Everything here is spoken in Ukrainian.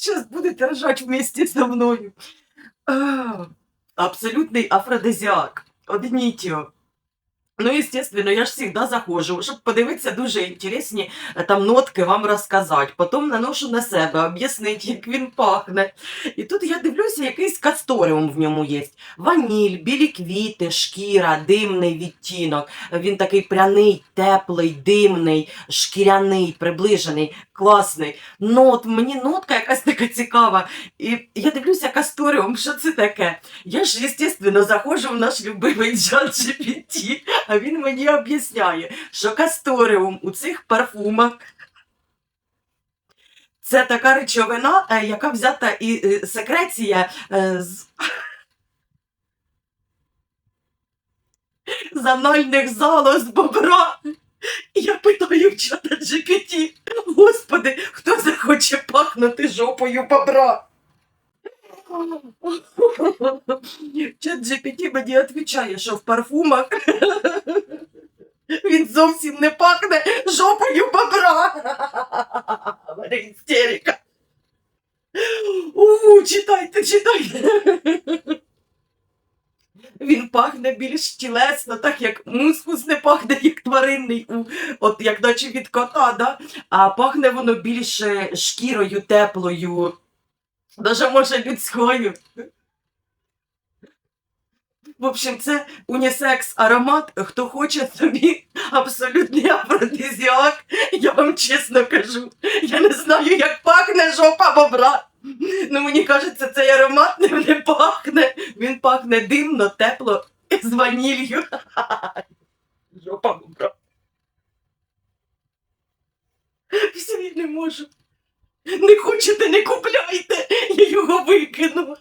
Зараз будете ржати вместе зі мною. Абсолютний афродизіак. Одніть його. Ну, естественно, я ж завжди заходжу, щоб подивитися дуже інтересні е, там нотки вам розказати. Потім наношу на себе, об'яснити, як він пахне. І тут я дивлюся, якийсь касторіум в ньому є. Ваніль, білі квіти, шкіра, димний відтінок. Він такий пряний, теплий, димний, шкіряний, приближений, класний. Нот, мені нотка якась така цікава. І я дивлюся касторіум, що це таке? Я ж, звісно, заходжу в наш любимий чат GPT, а він мені об'ясняє, що касторіум у цих парфумах це така речовина, е, яка взята і е, секреція е, з анальних залоз бобра. І Я питаю в чата GPT, господи, хто пахнути жопою бобра? Чат GPT мені відповідає, що в парфумах він зовсім не пахне жопою бобра. Істерика. У, читайте, читайте. Пахне більш тілесно, так як мускус не пахне як тваринний, от як наче від кота, да? а пахне воно більше шкірою теплою, даже може людською. В общем, це унісекс аромат. Хто хоче собі абсолютний афродизіак, я вам чесно кажу. Я не знаю, як пахне жопа бобра. Ну мені кажеться, цей аромат не пахне. Він пахне димно, тепло з ванілью. Жопа бобра. Все, я не можу. Не хочете, не купляйте, я його викину.